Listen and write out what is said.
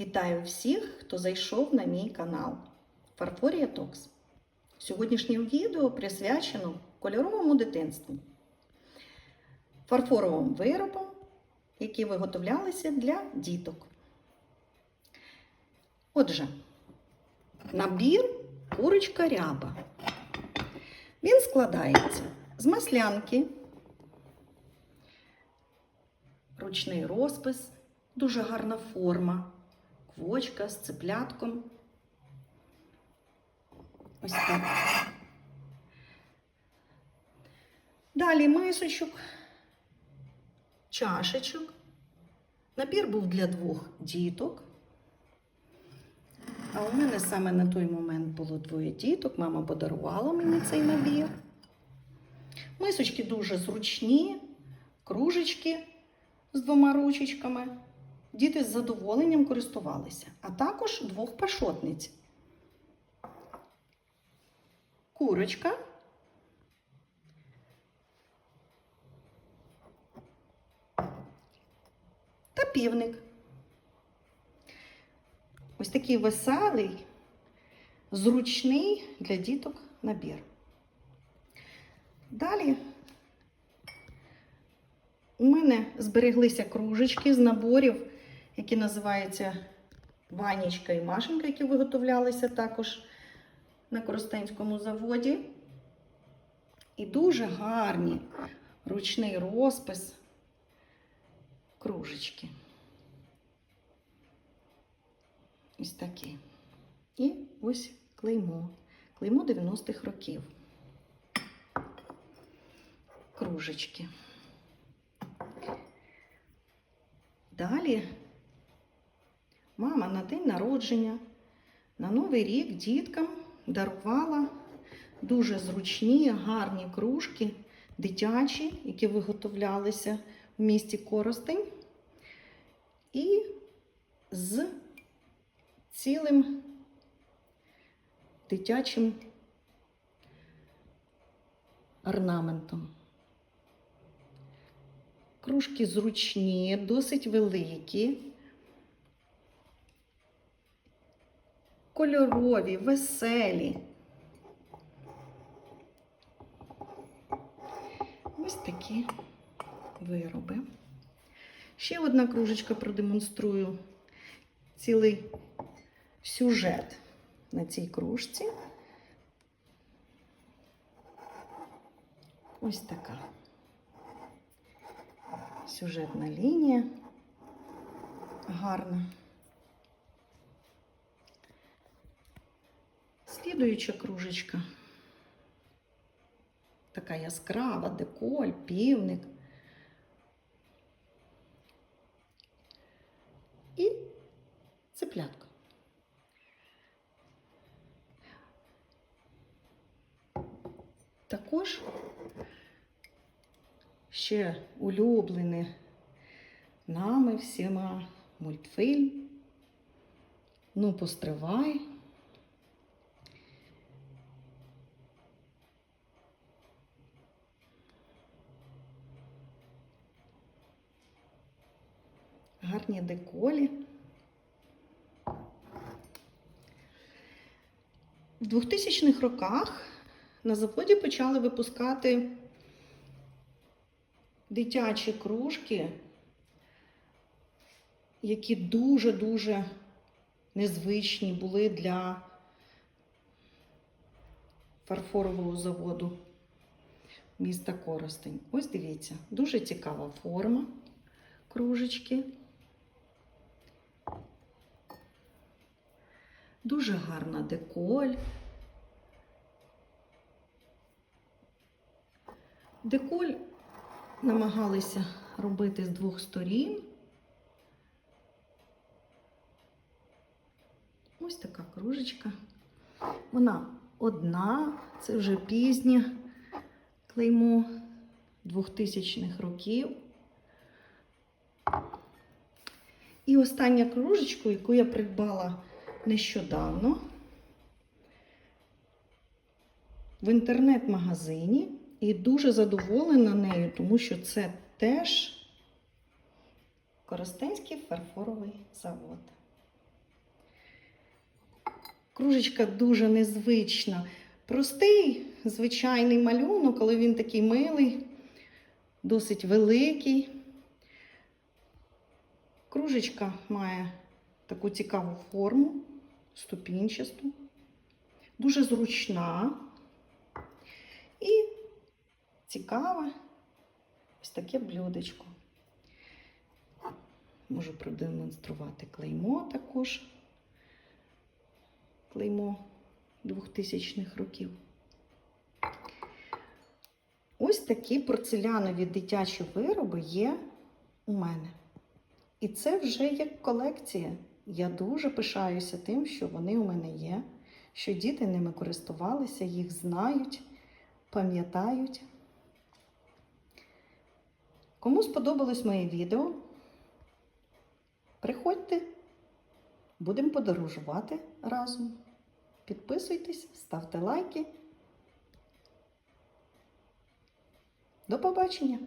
Вітаю всіх, хто зайшов на мій канал Фарфорія Токс. Сьогоднішнє відео присвячено кольоровому дитинству, фарфоровим виробам, які виготовлялися для діток. Отже, набір курочка ряба. Він складається з маслянки, ручний розпис, дуже гарна форма, квочка з цеплятком. Ось так. Далі мисочок, чашечок. Набір був для двох діток. А у мене саме на той момент було двоє діток. Мама подарувала мені цей набір. Мисочки дуже зручні, кружечки з двома ручечками. Діти з задоволенням користувалися, а також двох пашотниць. Курочка. Та півник. Ось такий веселий, зручний для діток набір. Далі у мене збереглися кружечки з наборів, які називаються Ванічка і Машенька, які виготовлялися також на Коростенському заводі. І дуже гарні ручний розпис кружечки. Ось такі. І ось клеймо. Клеймо 90-х років. Кружечки. Далі мама на день народження, на Новий рік діткам дарувала дуже зручні, гарні кружки, дитячі, які виготовлялися в місті Коростень. І з цілим дитячим орнаментом. Кружки зручні, досить великі, кольорові, веселі. Ось такі вироби. Ще одна кружечка продемонструю цілий сюжет на цій кружці. Ось така сюжетна лінія. Гарна. Слідуюча кружечка. Така яскрава, деколь, півник. І цеплятка. Також ще улюблений нами всіма мультфільм. Ну, постривай. Гарні деколі. В 2000-х роках на заводі почали випускати дитячі кружки, які дуже-дуже незвичні були для фарфорового заводу міста Коростень. Ось дивіться, дуже цікава форма кружечки. Дуже гарна деколь. Деколь намагалися робити з двох сторін. Ось така кружечка. Вона одна, це вже пізнє клеймо 2000-х років. І остання кружечка, яку я придбала нещодавно в інтернет-магазині. І дуже задоволена нею, тому що це теж Коростенський фарфоровий завод. Кружечка дуже незвична. Простий, звичайний малюнок, але він такий милий, досить великий. Кружечка має таку цікаву форму, ступінчасту, дуже зручна і цікаве ось таке блюдечко. Можу продемонструвати клеймо також. Клеймо 2000-х років. Ось такі порцелянові дитячі вироби є у мене. І це вже як колекція. Я дуже пишаюся тим, що вони у мене є, що діти ними користувалися, їх знають, пам'ятають. Кому сподобалось моє відео, приходьте, будемо подорожувати разом. Підписуйтесь, ставте лайки. До побачення!